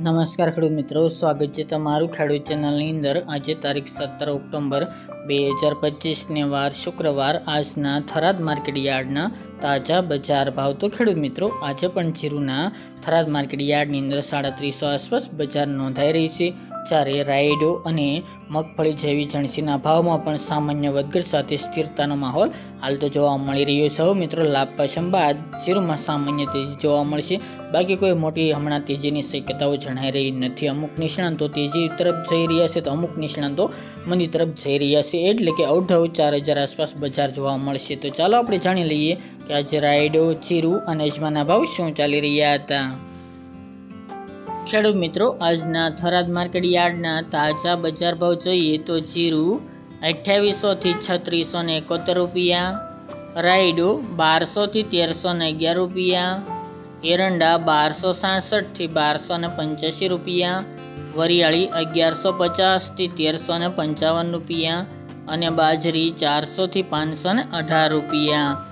નમસ્કાર ખેડૂત મિત્રો, સ્વાગત છે તમારું ખેડૂત ચેનલની અંદર. આજે તારીખ સત્તર ઓક્ટોબર બે હજાર પચીસને વાર શુક્રવાર. આજના થરાદ માર્કેટ યાર્ડના તાજા બજાર ભાવ. તો ખેડૂત મિત્રો, આજે પણ જીરુના થરાદ માર્કેટ યાર્ડની અંદર સાડા ત્રીસો આસપાસ બજાર નોંધાઈ રહી છે, જ્યારે રાયડો અને મગફળી જેવી જણસીના ભાવમાં પણ સામાન્ય વધઘટ સાથે સ્થિરતાનો માહોલ હાલ તો જોવા મળી રહ્યો છે. મિત્રો, લાભ પાછમ બાદ જીરુમાં સામાન્ય તેજી જોવા મળશે. બાકી કોઈ મોટી હમણાં તેજીની શક્યતાઓ જણાઈ રહી નથી. અમુક નિષ્ણાંતો તેજી તરફ જઈ રહ્યા છે તો અમુક નિષ્ણાંતો મંદી તરફ જઈ રહ્યા છે. એટલે કે અવઢવ ચાર હજાર આસપાસ બજાર જોવા મળશે. તો ચાલો આપણે જાણી લઈએ કે આજે રાયડો ચીરુ અને અજમાના ભાવ શું ચાલી રહ્યા હતા? ખેડૂત મિત્રો, આજના થરાદ માર્કેટ યાર્ડના તાજા બજાર ભાવ જોઈએ તો જીરું અઠ્યાવીસોથી છત્રીસો ને એકોતેર રૂપિયા, રાયડો બારસોથી તેરસો ને અગિયાર રૂપિયા, એરંડા બારસો સાસઠથી બારસો ને પંચ્યાસી રૂપિયા, વરિયાળી અગિયારસો પચાસથી તેરસો ને પંચાવન રૂપિયા અને બાજરી ચારસોથી પાંચસો ને અઢાર રૂપિયા.